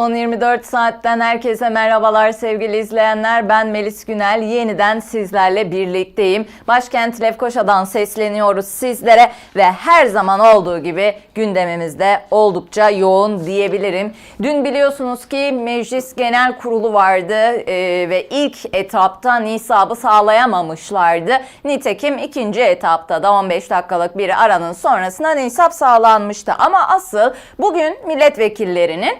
Son 24 saatten herkese merhabalar sevgili izleyenler. Ben Melis Günel. Yeniden sizlerle birlikteyim. Başkent Lefkoşa'dan sesleniyoruz sizlere ve her zaman olduğu gibi gündemimizde oldukça yoğun diyebilirim. Dün biliyorsunuz ki Meclis Genel Kurulu vardı e, ve ilk etapta nisabı sağlayamamışlardı. Nitekim ikinci etapta da 15 dakikalık bir aranın sonrasında nisap sağlanmıştı. Ama asıl bugün milletvekillerinin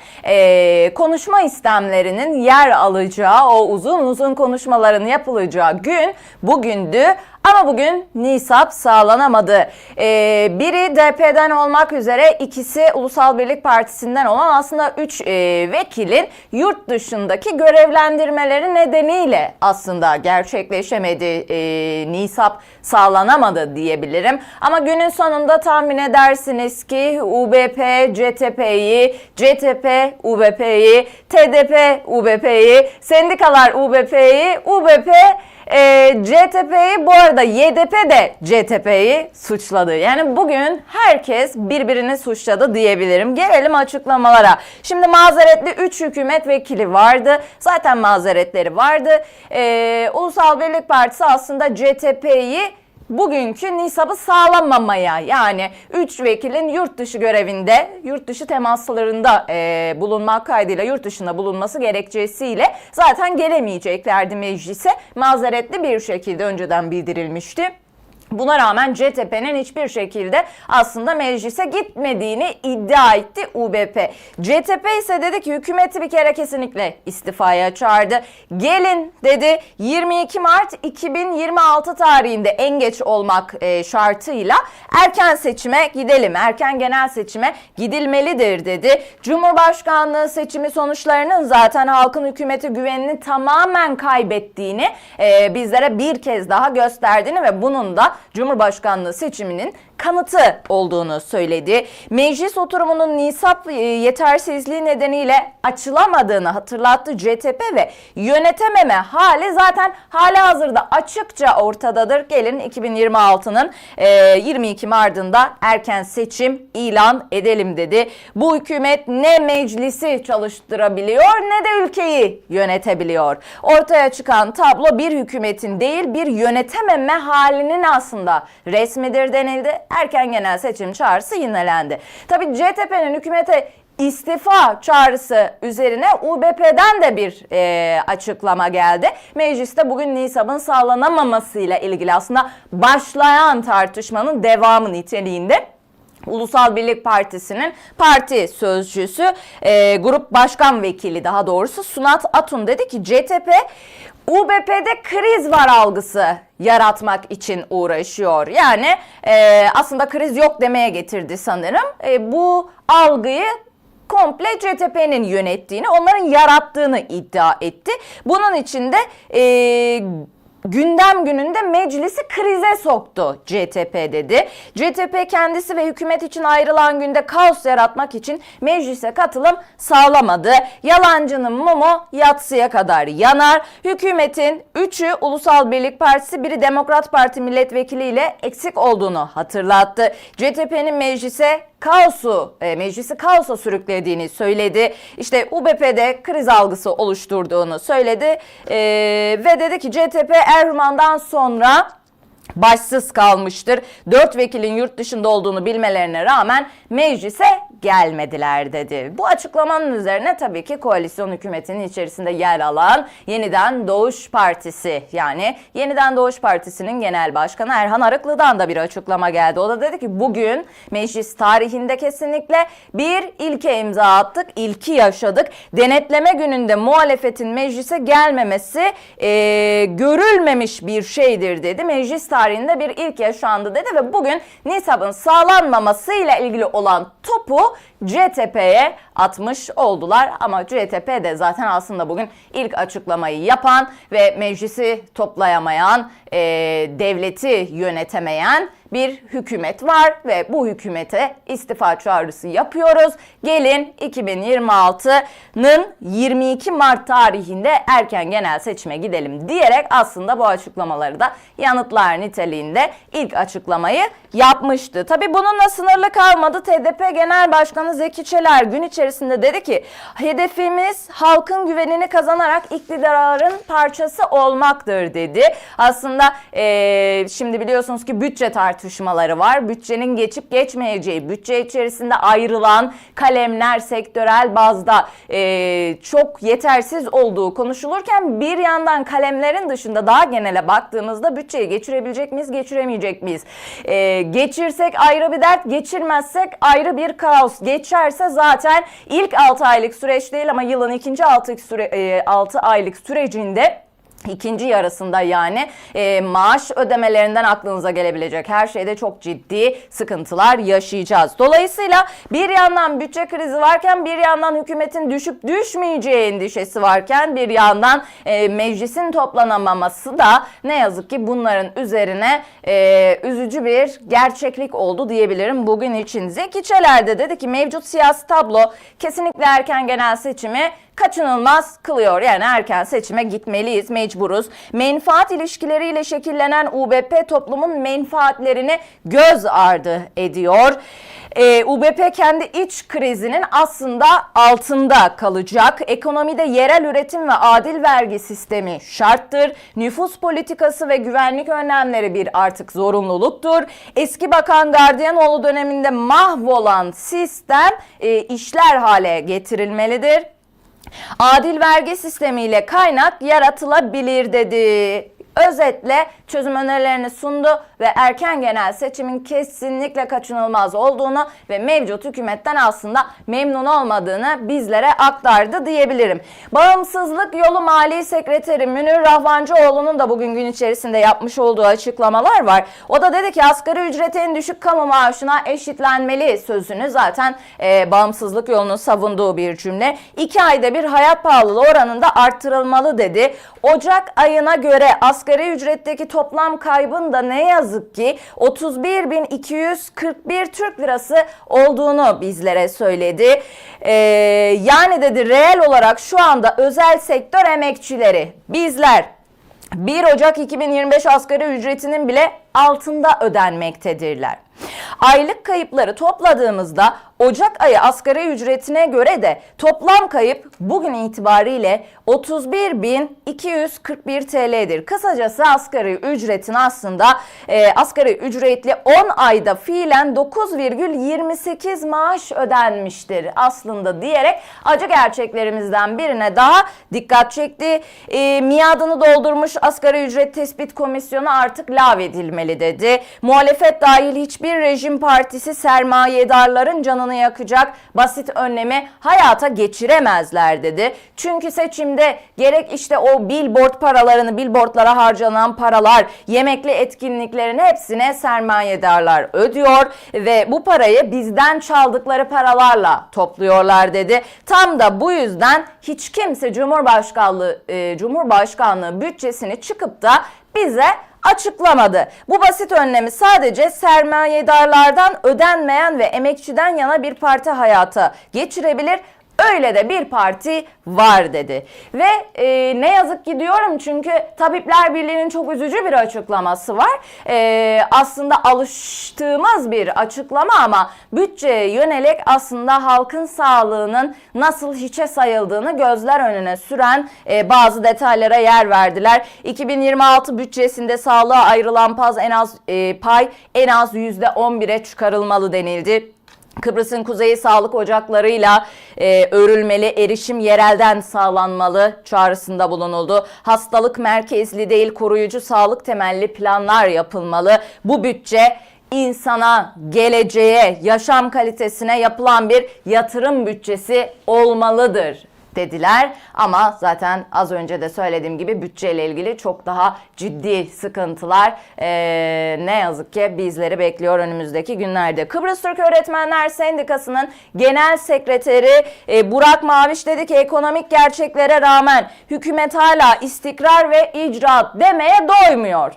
e, konuşma istemlerinin yer alacağı o uzun uzun konuşmaların yapılacağı gün bugündü. Ama bugün nisap sağlanamadı. Ee, biri DP'den olmak üzere ikisi Ulusal Birlik Partisi'nden olan aslında 3 e, vekilin yurt dışındaki görevlendirmeleri nedeniyle aslında gerçekleşemedi. E, nisap sağlanamadı diyebilirim. Ama günün sonunda tahmin edersiniz ki UBP CTP'yi, CTP UBP'yi, TDP UBP'yi, sendikalar UBP'yi, UBP e, CTP'yi bu arada YDP de CTP'yi suçladı. Yani bugün herkes birbirini suçladı diyebilirim. Gelelim açıklamalara. Şimdi mazeretli 3 hükümet vekili vardı. Zaten mazeretleri vardı. E, Ulusal Birlik Partisi aslında CTP'yi bugünkü nisabı sağlamamaya yani 3 vekilin yurt dışı görevinde, yurt dışı temaslarında e, bulunmak kaydıyla yurt dışında bulunması gerekçesiyle zaten gelemeyeceklerdi meclise. Mazeretli bir şekilde önceden bildirilmişti. Buna rağmen CTP'nin hiçbir şekilde aslında meclise gitmediğini iddia etti UBP. CTP ise dedi ki hükümeti bir kere kesinlikle istifaya çağırdı. Gelin dedi 22 Mart 2026 tarihinde en geç olmak e, şartıyla erken seçime gidelim. Erken genel seçime gidilmelidir dedi. Cumhurbaşkanlığı seçimi sonuçlarının zaten halkın hükümeti güvenini tamamen kaybettiğini e, bizlere bir kez daha gösterdiğini ve bunun da Cumhurbaşkanlığı seçiminin kanıtı olduğunu söyledi. Meclis oturumunun nisap e, yetersizliği nedeniyle açılamadığını hatırlattı CTP ve yönetememe hali zaten hali hazırda açıkça ortadadır. Gelin 2026'nın 22 Mart'ında erken seçim ilan edelim dedi. Bu hükümet ne meclisi çalıştırabiliyor ne de ülkeyi yönetebiliyor. Ortaya çıkan tablo bir hükümetin değil bir yönetememe halinin aslında resmidir denildi erken genel seçim çağrısı yinelendi. Tabi CTP'nin hükümete istifa çağrısı üzerine UBP'den de bir e, açıklama geldi. Mecliste bugün nisabın sağlanamamasıyla ilgili aslında başlayan tartışmanın devamı niteliğinde. Ulusal Birlik Partisi'nin parti sözcüsü, e, grup başkan vekili daha doğrusu Sunat Atun dedi ki CTP UBP'de kriz var algısı yaratmak için uğraşıyor. Yani e, aslında kriz yok demeye getirdi sanırım. E, bu algıyı komple CTP'nin yönettiğini, onların yarattığını iddia etti. Bunun için de e, gündem gününde meclisi krize soktu CTP dedi. CTP kendisi ve hükümet için ayrılan günde kaos yaratmak için meclise katılım sağlamadı. Yalancının mumu yatsıya kadar yanar. Hükümetin 3'ü Ulusal Birlik Partisi, biri Demokrat Parti milletvekili ile eksik olduğunu hatırlattı. CTP'nin meclise kaosu, e, meclisi kaosa sürüklediğini söyledi. İşte UBP'de kriz algısı oluşturduğunu söyledi e, ve dedi ki CTP Erman'dan sonra başsız kalmıştır. Dört vekilin yurt dışında olduğunu bilmelerine rağmen meclise gelmediler dedi. Bu açıklamanın üzerine tabii ki koalisyon hükümetinin içerisinde yer alan Yeniden Doğuş Partisi yani Yeniden Doğuş Partisi'nin genel başkanı Erhan Arıklı'dan da bir açıklama geldi. O da dedi ki bugün meclis tarihinde kesinlikle bir ilke imza attık, ilki yaşadık. Denetleme gününde muhalefetin meclise gelmemesi e, görülmemiş bir şeydir dedi. Meclis tarihinde bir ilk yaşandı dedi ve bugün nisabın sağlanmamasıyla ilgili olan topu CTP'ye atmış oldular. Ama CTP de zaten aslında bugün ilk açıklamayı yapan ve meclisi toplayamayan, e, devleti yönetemeyen bir hükümet var ve bu hükümete istifa çağrısı yapıyoruz. Gelin 2026'nın 22 Mart tarihinde erken genel seçime gidelim diyerek aslında bu açıklamaları da yanıtlar niteliğinde ilk açıklamayı yapmıştı. Tabi bununla sınırlı kalmadı. TDP Genel Başkanı Zeki Çeler gün içerisinde dedi ki hedefimiz halkın güvenini kazanarak iktidarın parçası olmaktır dedi. Aslında eee, şimdi biliyorsunuz ki bütçe tartışmaları var. Bütçenin geçip geçmeyeceği, bütçe içerisinde ayrılan kalemler sektörel bazda eee, çok yetersiz olduğu konuşulurken bir yandan kalemlerin dışında daha genele baktığımızda bütçeyi geçirebilecek miyiz, geçiremeyecek miyiz? Eee, geçirsek ayrı bir dert, geçirmezsek ayrı bir kaos. Geçerse zaten ilk 6 aylık süreç değil ama yılın ikinci 6, süre, 6 aylık sürecinde İkinci yarısında yani e, maaş ödemelerinden aklınıza gelebilecek her şeyde çok ciddi sıkıntılar yaşayacağız. Dolayısıyla bir yandan bütçe krizi varken bir yandan hükümetin düşüp düşmeyeceği endişesi varken bir yandan e, meclisin toplanamaması da ne yazık ki bunların üzerine e, üzücü bir gerçeklik oldu diyebilirim bugün için. Zeki Çeler de dedi ki mevcut siyasi tablo kesinlikle erken genel seçimi kaçınılmaz kılıyor. Yani erken seçime gitmeliyiz, mecburuz. Menfaat ilişkileriyle şekillenen UBP toplumun menfaatlerini göz ardı ediyor. Ee, UBP kendi iç krizinin aslında altında kalacak. Ekonomide yerel üretim ve adil vergi sistemi şarttır. Nüfus politikası ve güvenlik önlemleri bir artık zorunluluktur. Eski Bakan Gardiyanoğlu döneminde mahvolan sistem e, işler hale getirilmelidir. Adil vergi sistemiyle kaynak yaratılabilir dedi. Özetle çözüm önerilerini sundu ve erken genel seçimin kesinlikle kaçınılmaz olduğunu ve mevcut hükümetten aslında memnun olmadığını bizlere aktardı diyebilirim. Bağımsızlık Yolu Mali Sekreteri Münir Rahvancıoğlu'nun da bugün gün içerisinde yapmış olduğu açıklamalar var. O da dedi ki asgari ücret en düşük kamu maaşına eşitlenmeli sözünü zaten e, bağımsızlık yolunu savunduğu bir cümle. İki ayda bir hayat pahalılığı oranında arttırılmalı dedi. Ocak ayına göre asgari ücretteki toplam kaybın da ne yazık ki 31.241 Türk lirası olduğunu bizlere söyledi. Ee, yani dedi reel olarak şu anda özel sektör emekçileri bizler 1 Ocak 2025 asgari ücretinin bile altında ödenmektedirler. Aylık kayıpları topladığımızda Ocak ayı asgari ücretine göre de toplam kayıp bugün itibariyle 31.241 TL'dir. Kısacası asgari ücretin aslında e, asgari ücretli 10 ayda fiilen 9,28 maaş ödenmiştir aslında diyerek acı gerçeklerimizden birine daha dikkat çekti. E, miadını doldurmuş asgari ücret tespit komisyonu artık lağvedilmeli dedi. Muhalefet dahil hiçbir rejim partisi sermayedarların canını yakacak basit önlemi hayata geçiremezler dedi. Çünkü seçimde gerek işte o billboard paralarını, billboardlara harcanan paralar, yemekli etkinliklerin hepsine sermayedarlar ödüyor ve bu parayı bizden çaldıkları paralarla topluyorlar dedi. Tam da bu yüzden hiç kimse Cumhurbaşkanlığı e, Cumhurbaşkanlığı bütçesini çıkıp da bize açıklamadı. Bu basit önlemi sadece sermayedarlardan ödenmeyen ve emekçiden yana bir parti hayata geçirebilir. Öyle de bir parti var dedi. Ve e, ne yazık ki diyorum çünkü Tabipler Birliği'nin çok üzücü bir açıklaması var. E, aslında alıştığımız bir açıklama ama bütçeye yönelik aslında halkın sağlığının nasıl hiçe sayıldığını gözler önüne süren e, bazı detaylara yer verdiler. 2026 bütçesinde sağlığa ayrılan paz en az e, pay en az %11'e çıkarılmalı denildi. Kıbrıs'ın kuzeyi sağlık ocaklarıyla e, örülmeli, erişim yerelden sağlanmalı çağrısında bulunuldu. Hastalık merkezli değil, koruyucu sağlık temelli planlar yapılmalı. Bu bütçe insana, geleceğe, yaşam kalitesine yapılan bir yatırım bütçesi olmalıdır dediler. Ama zaten az önce de söylediğim gibi bütçeyle ilgili çok daha ciddi sıkıntılar ee, ne yazık ki bizleri bekliyor önümüzdeki günlerde. Kıbrıs Türk Öğretmenler Sendikası'nın genel sekreteri e, Burak Maviş dedi ki ekonomik gerçeklere rağmen hükümet hala istikrar ve icraat demeye doymuyor.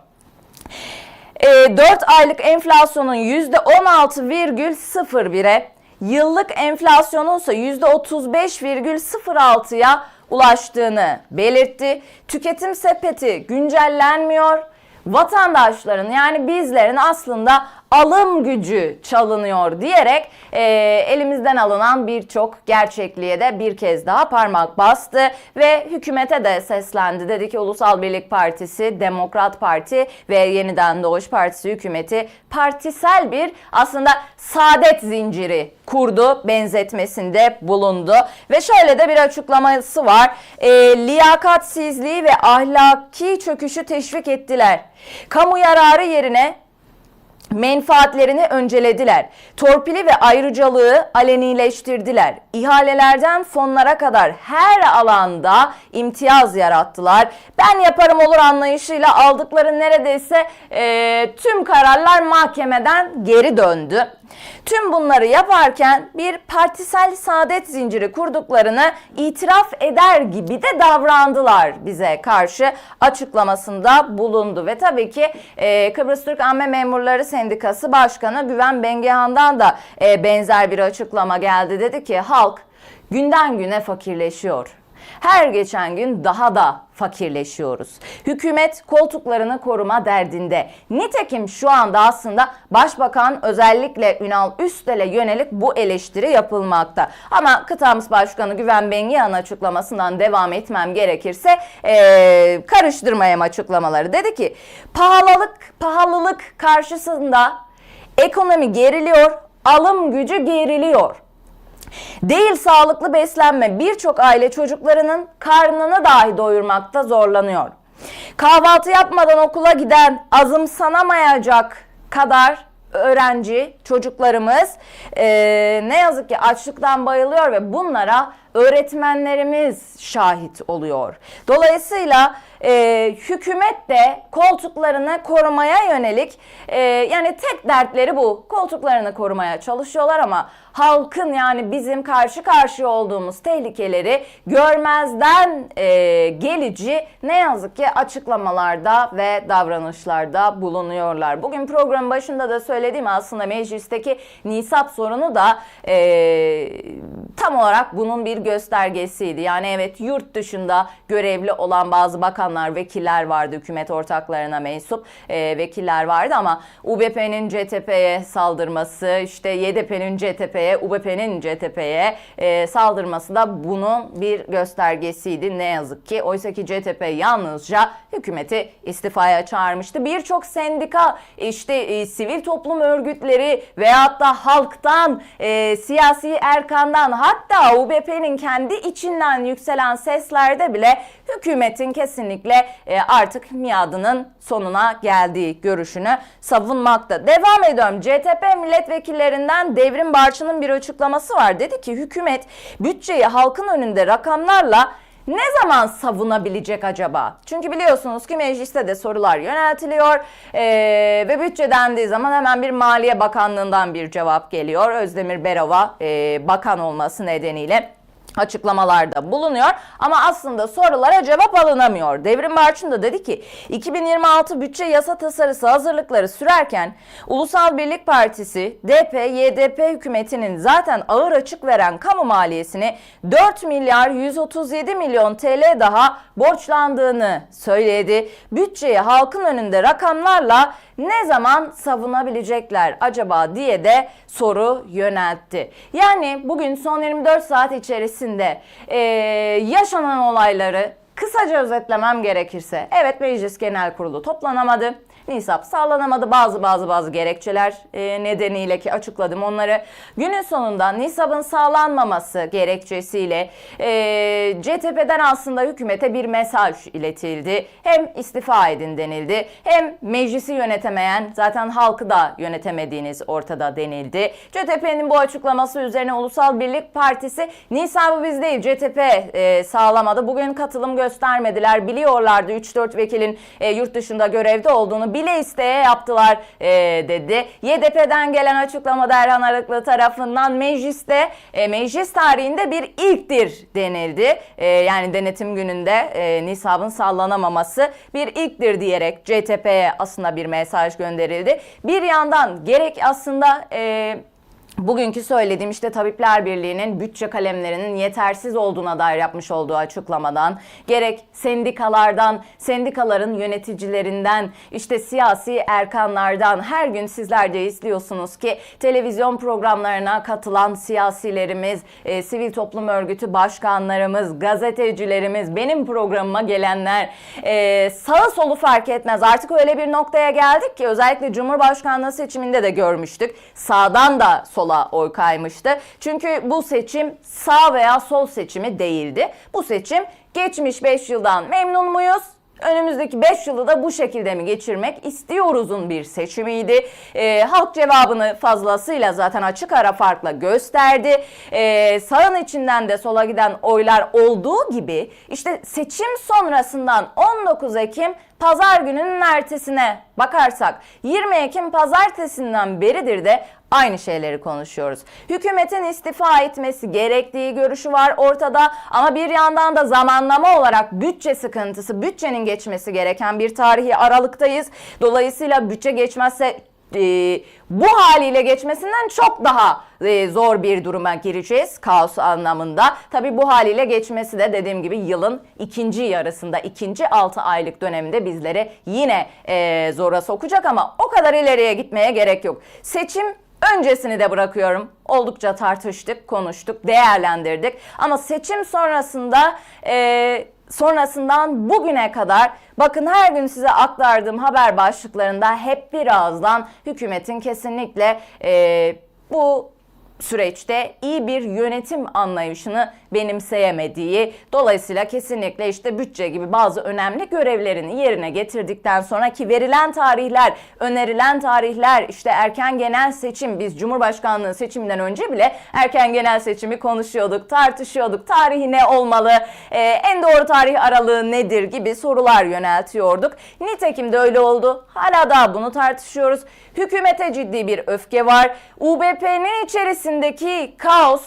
E, 4 aylık enflasyonun %16,01'e, yıllık enflasyonun ise %35,06'ya ulaştığını belirtti. Tüketim sepeti güncellenmiyor. Vatandaşların yani bizlerin aslında alım gücü çalınıyor diyerek e, elimizden alınan birçok gerçekliğe de bir kez daha parmak bastı ve hükümete de seslendi. Dedi ki Ulusal Birlik Partisi, Demokrat Parti ve Yeniden Doğuş Partisi hükümeti partisel bir aslında saadet zinciri kurdu benzetmesinde bulundu ve şöyle de bir açıklaması var. E, liyakatsizliği ve ahlaki çöküşü teşvik ettiler. Kamu yararı yerine menfaatlerini öncelediler. Torpili ve ayrıcalığı alenileştirdiler. İhalelerden fonlara kadar her alanda imtiyaz yarattılar. Ben yaparım olur anlayışıyla aldıkları neredeyse e, tüm kararlar mahkemeden geri döndü. Tüm bunları yaparken bir partisel saadet zinciri kurduklarını itiraf eder gibi de davrandılar bize karşı açıklamasında bulundu. Ve tabii ki e, Kıbrıs Türk Amme Memurları Sendikası Başkanı Güven Bengehan'dan da e, benzer bir açıklama geldi. Dedi ki halk günden güne fakirleşiyor. Her geçen gün daha da fakirleşiyoruz. Hükümet koltuklarını koruma derdinde. Nitekim şu anda aslında Başbakan özellikle Ünal Üstel'e yönelik bu eleştiri yapılmakta. Ama kıtamız Başkanı Güven Bengihan açıklamasından devam etmem gerekirse ee, karıştırmayayım açıklamaları. Dedi ki pahalılık pahalılık karşısında ekonomi geriliyor, alım gücü geriliyor. Değil sağlıklı beslenme birçok aile çocuklarının karnını dahi doyurmakta zorlanıyor. Kahvaltı yapmadan okula giden azımsanamayacak kadar öğrenci çocuklarımız e, ne yazık ki açlıktan bayılıyor ve bunlara öğretmenlerimiz şahit oluyor. Dolayısıyla e, hükümet de koltuklarını korumaya yönelik e, yani tek dertleri bu. Koltuklarını korumaya çalışıyorlar ama halkın yani bizim karşı karşıya olduğumuz tehlikeleri görmezden e, gelici ne yazık ki açıklamalarda ve davranışlarda bulunuyorlar. Bugün programın başında da söylediğim aslında meclisteki nisap sorunu da e, tam olarak bunun bir göstergesiydi. Yani evet yurt dışında görevli olan bazı bakanlar, vekiller vardı, hükümet ortaklarına mensup e, vekiller vardı ama UBP'nin CTP'ye saldırması, işte YDP'nin CTP'ye, UBP'nin CTP'ye e, saldırması da bunun bir göstergesiydi ne yazık ki. Oysa ki CTP yalnızca hükümeti istifaya çağırmıştı. Birçok sendika, işte e, sivil toplum örgütleri veyahut da halktan, e, siyasi erkandan hatta UBP'nin kendi içinden yükselen seslerde bile hükümetin kesinlikle e, artık miadının sonuna geldiği görüşünü savunmakta. Devam ediyorum. CTP milletvekillerinden Devrim Barçı'nın bir açıklaması var. Dedi ki hükümet bütçeyi halkın önünde rakamlarla ne zaman savunabilecek acaba? Çünkü biliyorsunuz ki mecliste de sorular yöneltiliyor ee, ve bütçe dendiği zaman hemen bir Maliye Bakanlığı'ndan bir cevap geliyor. Özdemir Berova e, bakan olması nedeniyle açıklamalarda bulunuyor ama aslında sorulara cevap alınamıyor. Devrim Barçın da dedi ki 2026 bütçe yasa tasarısı hazırlıkları sürerken Ulusal Birlik Partisi DP YDP hükümetinin zaten ağır açık veren kamu maliyesini 4 milyar 137 milyon TL daha borçlandığını söyledi. Bütçeyi halkın önünde rakamlarla ne zaman savunabilecekler acaba diye de soru yöneltti. Yani bugün son 24 saat içerisinde e, yaşanan olayları kısaca özetlemem gerekirse evet Meclis Genel Kurulu toplanamadı. Nisap sağlanamadı bazı bazı bazı gerekçeler e, nedeniyle ki açıkladım onları. Günün sonunda nisabın sağlanmaması gerekçesiyle e, CTP'den aslında hükümete bir mesaj iletildi. Hem istifa edin denildi hem meclisi yönetemeyen zaten halkı da yönetemediğiniz ortada denildi. CTP'nin bu açıklaması üzerine Ulusal Birlik Partisi nisabı biz değil CTP e, sağlamadı. Bugün katılım göstermediler. Biliyorlardı 3-4 vekilin e, yurt dışında görevde olduğunu bile isteye yaptılar e, dedi. YDP'den gelen açıklamada Erhan Arıklı tarafından mecliste e, meclis tarihinde bir ilktir denildi. E, yani denetim gününde e, nisabın sallanamaması bir ilktir diyerek CTP'ye aslında bir mesaj gönderildi. Bir yandan gerek aslında e, Bugünkü söylediğim işte Tabipler Birliği'nin bütçe kalemlerinin yetersiz olduğuna dair yapmış olduğu açıklamadan, gerek sendikalardan, sendikaların yöneticilerinden, işte siyasi erkanlardan her gün sizler de izliyorsunuz ki televizyon programlarına katılan siyasilerimiz, e, sivil toplum örgütü başkanlarımız, gazetecilerimiz, benim programıma gelenler e, sağı solu fark etmez. Artık öyle bir noktaya geldik ki özellikle Cumhurbaşkanlığı seçiminde de görmüştük. Sağdan da sola oy kaymıştı. Çünkü bu seçim sağ veya sol seçimi değildi. Bu seçim geçmiş 5 yıldan memnun muyuz? Önümüzdeki 5 yılı da bu şekilde mi geçirmek istiyoruzun bir seçimiydi. Ee, halk cevabını fazlasıyla zaten açık ara farkla gösterdi. Ee, sağın içinden de sola giden oylar olduğu gibi işte seçim sonrasından 19 Ekim pazar gününün ertesine bakarsak 20 Ekim pazartesinden beridir de aynı şeyleri konuşuyoruz. Hükümetin istifa etmesi gerektiği görüşü var ortada ama bir yandan da zamanlama olarak bütçe sıkıntısı, bütçenin geçmesi gereken bir tarihi aralıktayız. Dolayısıyla bütçe geçmezse e, bu haliyle geçmesinden çok daha e, zor bir duruma gireceğiz kaos anlamında. Tabi bu haliyle geçmesi de dediğim gibi yılın ikinci yarısında, ikinci 6 aylık döneminde bizleri yine e, zora sokacak ama o kadar ileriye gitmeye gerek yok. Seçim Öncesini de bırakıyorum. Oldukça tartıştık, konuştuk, değerlendirdik. Ama seçim sonrasında e, sonrasından bugüne kadar bakın her gün size aktardığım haber başlıklarında hep birazdan hükümetin kesinlikle e, bu süreçte iyi bir yönetim anlayışını benimseyemediği, dolayısıyla kesinlikle işte bütçe gibi bazı önemli görevlerini yerine getirdikten sonraki verilen tarihler, önerilen tarihler, işte erken genel seçim, biz Cumhurbaşkanlığı seçiminden önce bile erken genel seçimi konuşuyorduk, tartışıyorduk, tarihi ne olmalı, ee, en doğru tarih aralığı nedir gibi sorular yöneltiyorduk. Nitekim de öyle oldu. Hala daha bunu tartışıyoruz. Hükümete ciddi bir öfke var. UBP'nin içerisindeki kaos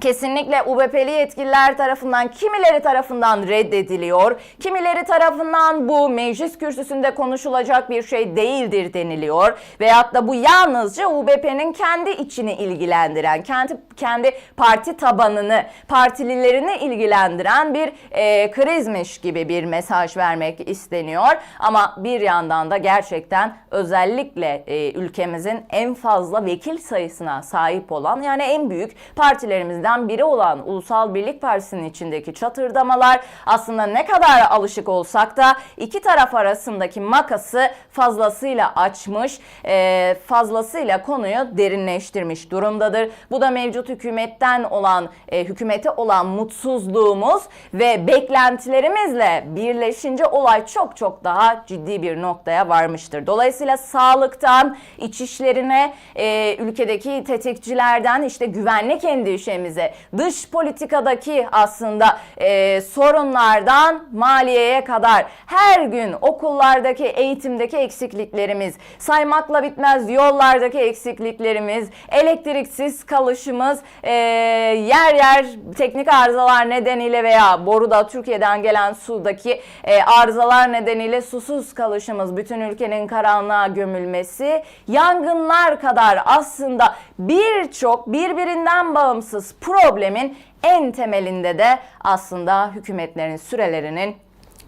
kesinlikle UBP'li yetkililer tarafından, kimileri tarafından reddediliyor. Kimileri tarafından bu meclis kürsüsünde konuşulacak bir şey değildir deniliyor. Veyahut da bu yalnızca UBP'nin kendi içini ilgilendiren, kendi kendi parti tabanını, partililerini ilgilendiren bir e, krizmiş gibi bir mesaj vermek isteniyor. Ama bir yandan da gerçekten özellikle e, ülkemizin en fazla vekil sayısına sahip olan yani en büyük partilerimizden partilerden biri olan Ulusal Birlik Partisi'nin içindeki çatırdamalar aslında ne kadar alışık olsak da iki taraf arasındaki makası fazlasıyla açmış, e, fazlasıyla konuyu derinleştirmiş durumdadır. Bu da mevcut hükümetten olan, e, hükümete olan mutsuzluğumuz ve beklentilerimizle birleşince olay çok çok daha ciddi bir noktaya varmıştır. Dolayısıyla sağlıktan, iç işlerine, e, ülkedeki tetikçilerden işte güvenlik endişemiz bize dış politikadaki aslında e, sorunlardan maliyeye kadar her gün okullardaki eğitimdeki eksikliklerimiz, saymakla bitmez yollardaki eksikliklerimiz, elektriksiz kalışımız, e, yer yer teknik arızalar nedeniyle veya boruda Türkiye'den gelen sudaki e, arızalar nedeniyle susuz kalışımız, bütün ülkenin karanlığa gömülmesi, yangınlar kadar aslında birçok birbirinden bağımsız problemin en temelinde de aslında hükümetlerin sürelerinin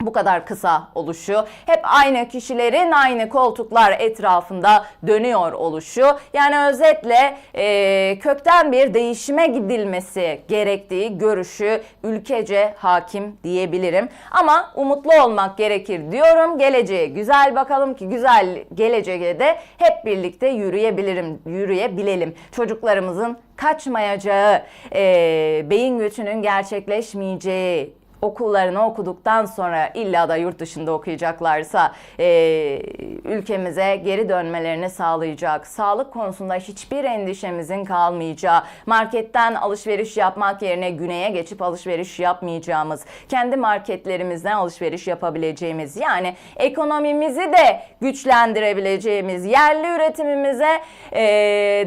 bu kadar kısa oluşu, hep aynı kişilerin aynı koltuklar etrafında dönüyor oluşu. Yani özetle e, kökten bir değişime gidilmesi gerektiği görüşü ülkece hakim diyebilirim. Ama umutlu olmak gerekir diyorum. Geleceğe güzel bakalım ki güzel geleceğe de hep birlikte yürüyebilirim, yürüyebilelim. Çocuklarımızın kaçmayacağı, e, beyin göçünün gerçekleşmeyeceği, okullarını okuduktan sonra illa da yurt dışında okuyacaklarsa e, ülkemize geri dönmelerini sağlayacak. Sağlık konusunda hiçbir endişemizin kalmayacağı, marketten alışveriş yapmak yerine güneye geçip alışveriş yapmayacağımız, kendi marketlerimizden alışveriş yapabileceğimiz yani ekonomimizi de güçlendirebileceğimiz, yerli üretimimize e,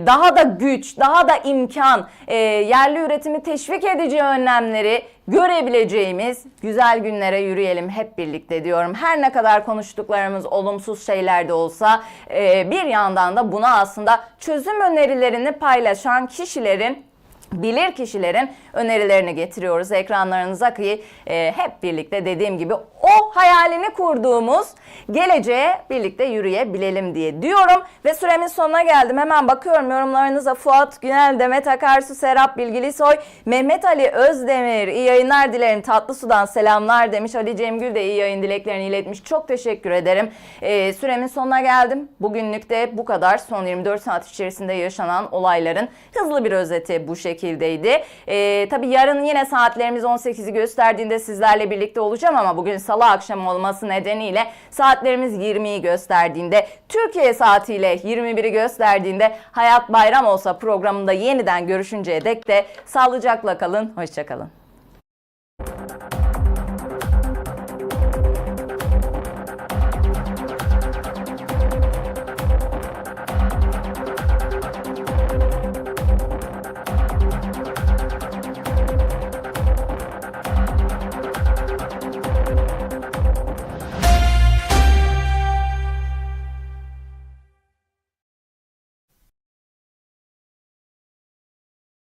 daha da güç, daha da imkan, e, yerli üretimi teşvik edici önlemleri görebileceğimiz güzel günlere yürüyelim hep birlikte diyorum. Her ne kadar konuştuklarımız olumsuz şeyler de olsa e, bir yandan da buna aslında çözüm önerilerini paylaşan kişilerin bilir kişilerin önerilerini getiriyoruz ekranlarınıza ki e, hep birlikte dediğim gibi o hayalini kurduğumuz geleceğe birlikte yürüyebilelim diye diyorum ve süremin sonuna geldim. Hemen bakıyorum yorumlarınıza Fuat Günel, Demet Akarsu, Serap Bilgilisoy, Mehmet Ali Özdemir iyi yayınlar dilerim. Tatlı Sudan selamlar demiş. Ali Cemgül de iyi yayın dileklerini iletmiş. Çok teşekkür ederim. E, süremin sonuna geldim. Bugünlük de bu kadar. Son 24 saat içerisinde yaşanan olayların hızlı bir özeti bu şekildeydi. E, tabii yarın yine saatlerimiz 18'i gösterdiğinde sizlerle birlikte olacağım ama bugün salı akşamı olması nedeniyle saatlerimiz 20'yi gösterdiğinde Türkiye saatiyle 21'i gösterdiğinde Hayat Bayram olsa programında yeniden görüşünceye dek de sağlıcakla kalın, hoşçakalın.